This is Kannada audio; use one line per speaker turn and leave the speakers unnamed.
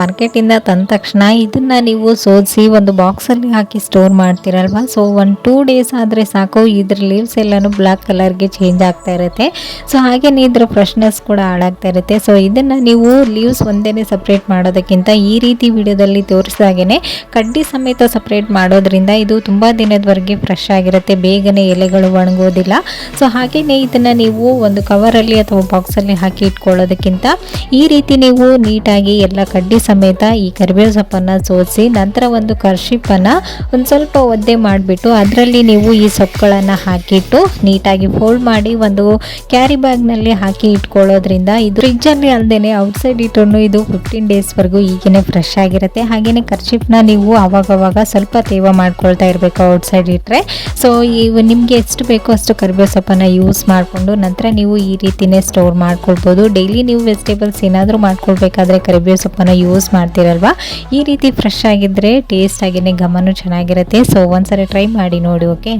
ಮಾರ್ಕೆಟಿಂದ ತಂದ ತಕ್ಷಣ ಇದನ್ನ ನೀವು ಸೋದಿಸಿ ಒಂದು ಬಾಕ್ಸಲ್ಲಿ ಹಾಕಿ ಸ್ಟೋರ್ ಮಾಡ್ತೀರಲ್ವಾ? ಸೊ ಒಂದು ಟೂ ಡೇಸ್ ಆದರೆ ಸಾಕು. ಇದ್ರ ಲೀವ್ಸ್ ಎಲ್ಲನೂ ಬ್ಲ್ಯಾಕ್ ಕಲರ್ಗೆ ಚೇಂಜ್ ಆಗ್ತಾ ಇರುತ್ತೆ. ಸೊ ಹಾಗೆಯೇ ಇದ್ರ ಫ್ರೆಶ್ನೆಸ್ ಕೂಡ ಹಾಳಾಗ್ತಾ ಇರುತ್ತೆ. ಸೊ ಇದನ್ನು ನೀವು ಲೀವ್ಸ್ ಒಂದೇ ಸಪ್ರೇಟ್ ಮಾಡೋದಕ್ಕಿಂತ ಈ ರೀತಿ ವಿಡಿಯೋದಲ್ಲಿ ತೋರಿಸಿದಾಗೇ ಕಡ್ಡಿ ಸಮೇತ ಸಪ್ರೇಟ್ ಮಾಡೋದ್ರಿಂದ ಇದು ತುಂಬ ದಿನದವರೆಗೆ ಫ್ರೆಶ್ ಆಗಿರುತ್ತೆ. ಬೇಗನೆ ಎಲೆಗಳು ಒಣಗೋದಿಲ್ಲ. ಸೊ ಹಾಗೆಯೇ ಇದನ್ನು ನೀವು ಒಂದು ಕವರಲ್ಲಿ ಅಥವಾ ಬಾಕ್ಸಲ್ಲಿ ಹಾಕಿ ಇಟ್ಕೊಳ್ಳೋದಕ್ಕಿಂತ ಈ ರೀತಿ ನೀವು ನೀಟಾಗಿ ಎಲ್ಲ ಕಡ್ಡಿ ಸಮೇತ ಈ ಕರಿಬೇವು ಸೊಪ್ಪನ್ನು ಸೋಸಿ ನಂತರ ಒಂದು ಕರ್ಶಿಪ್ಪನ್ನು ಒಂದು ಸ್ವಲ್ಪ ಒದ್ದೆ ಮಾಡಿಬಿಟ್ಟು ಅದರಲ್ಲಿ ನೀವು ಈ ಸೊಪ್ಪುಗಳನ್ನು ಹಾಕಿಟ್ಟು ನೀಟಾಗಿ ಫೋಲ್ಡ್ ಮಾಡಿ ಒಂದು ಕ್ಯಾರಿ ಬ್ಯಾಗ್ನಲ್ಲಿ ಹಾಕಿ ಇಟ್ಕೊಳ್ಳೋದ್ರಿಂದ ಇದು ಫ್ರಿಜ್ಜಲ್ಲಿ ಅಲ್ಲದೆ ಔಟ್ಸೈಡ್ ಇಟ್ಟರು ಇದು ಫಿಫ್ಟೀನ್ ಡೇಸ್ವರೆಗೂ ಈಗೇನೆ ಫ್ರೆಶ್ ಆಗಿರುತ್ತೆ. ಹಾಗೆಯೇ ಕರ್ಶಿಪ್ನ ನೀವು ಆವಾಗವಾಗ ಸ್ವಲ್ಪ ತೇವ ಮಾಡ್ಕೊಳ್ತಾ ಇರಬೇಕು ಔಟ್ಸೈಡ್ ಇಟ್ಟರೆ ಸೊ ಇವು ನಿಮಗೆ ಎಷ್ಟು ಬೇಕೋ ಅಷ್ಟು ಕರಿಬೇವು ಸೊಪ್ಪನ್ನು ಯೂಸ್ ಮಾಡಿಕೊಂಡು ನಂತರ ನೀವು ಈ ರೀತಿಯೇ ಸ್ಟೋರ್ ಮಾಡ್ಕೊಳ್ಬೋದು. ಡೈಲಿ ನೀವು ವೆಜಿಟೇಬಲ್ಸ್ ಏನಾದರೂ ಮಾಡ್ಕೊಳ್ಬೇಕಾದ್ರೆ ಕರಿಬೇವು ಸೊಪ್ಪನ್ನು ಯೂಸ್ ಮಾಡ್ತೀರಲ್ವಾ? ಈ ರೀತಿ ಫ್ರೆಶ್ ಆಗಿದ್ದರೆ ಟೇಸ್ಟ್ ಆಗಿನೇ ಘಮನೂ ಚೆನ್ನಾಗಿರುತ್ತೆ. ಸೊ ಒಂದ್ಸರಿ ಟ್ರೈ ಮಾಡಿ ನೋಡಿ ಓಕೆ